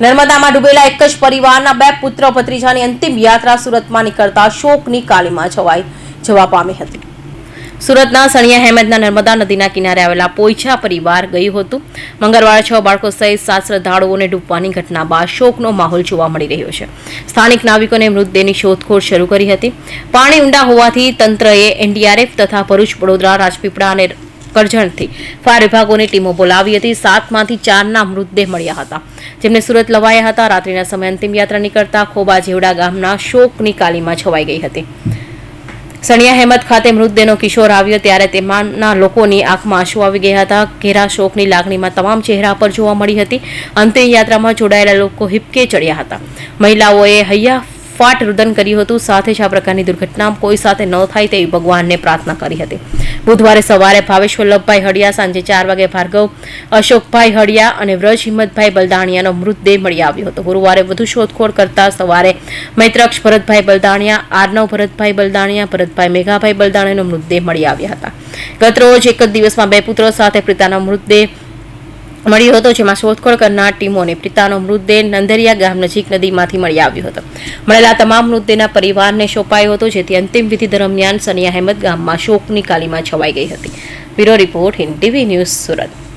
નર્મદામાં ડૂબેલા એક જ પરિવારના બે પુત્ર ભત્રીજાની અંતિમ યાત્રા સુરતમાં નીકળતા શોકની કાલીમાં છવાઈ જવા પામી હતી. સુરતના સણિયા હેમદના નર્મદા નદીના કિનારે આવેલા પોઈછા પરિવાર ગયું હતું. મંગળવારે છ બાળકો સહિત સાત શ્રદ્ધાળુઓને ડૂબવાની ઘટના બાદ શોકનો માહોલ જોવા મળી રહ્યો છે. સ્થાનિક નાવિકોને મૃતદેહની શોધખોળ શરૂ કરી હતી. પાણી ઊંડા હોવાથી તંત્રએ એનડીઆરએફ તથા ભરૂચ વડોદરા, રાજપીપળા અને કરજણથી. ફાયર વિભાગોની ટીમો બોલાવી હતી. સાતમાંથી ચારના મૃતદેહ મળ્યા હતા. જેમને સુરત લવાયા હતા. રાત્રિના સમયે અંતિમ યાત્રા નીકળતા ખોબા જેવડા ગામના શોકની કાલીમાં છવાઈ ગઈ હતી. સણિયા હેમત ખાતે મૃતદેહનો કિશોર આવ્યો ત્યારે તેમાંના લોકોની આંખમાં આંસુ આવી ગયા હતા. ઘેરા શોકની લાગણીમાં તમામ ચહેરા પર જોવા મળી હતી. અંતિમ યાત્રામાં જોડાયેલા લોકો હિપકે ચડ્યા હતા. મહિલાઓએ હૈયા ફાટ રુદન કર્યું હતું. સાથે જ આ પ્રકારની દુર્ઘટના કોઈ સાથે ન થાય તેવી ભગવાનને પ્રાર્થના કરી હતી. બુધવારે સવારે ભાવેશ વલ્લભભાઈ હળિયા સાંજે ચાર વાગે ભાર્ગવ અશોકભાઈ હળિયા અને વ્રજ હિંમતભાઈ બલદાણિયાનો મૃતદેહ મળી આવ્યો હતો. ગુરુવારે વધુ શોધખોળ કરતા સવારે મૈત્રક્ષ ભરતભાઈ બલદાણિયા, આર્નવ ભરતભાઈ બલદાણિયા, ભરતભાઈ મેઘાભાઈ બલદાણિયાનો મૃતદેહ મળી આવ્યા હતા. ગત રોજ એક જ દિવસમાં બે પુત્રો સાથે પિતાનો મૃતદેહ મળ્યો હતો, જેમાં શોધખોળ કરનાર ટીમોને પિતાનો મૃતદેહ નંદરિયા ગામ નજીક નદીમાંથી મળી આવ્યો હતો. મળેલા તમામ મૃતદેહના પરિવારને સોંપાયો હતો, જેથી અંતિમ વિધિ દરમિયાન સનિયા અહેમદ ગામમાં શોકની કાલીમાં છવાઈ ગઈ હતી. Bureau report Hind TV news Surat.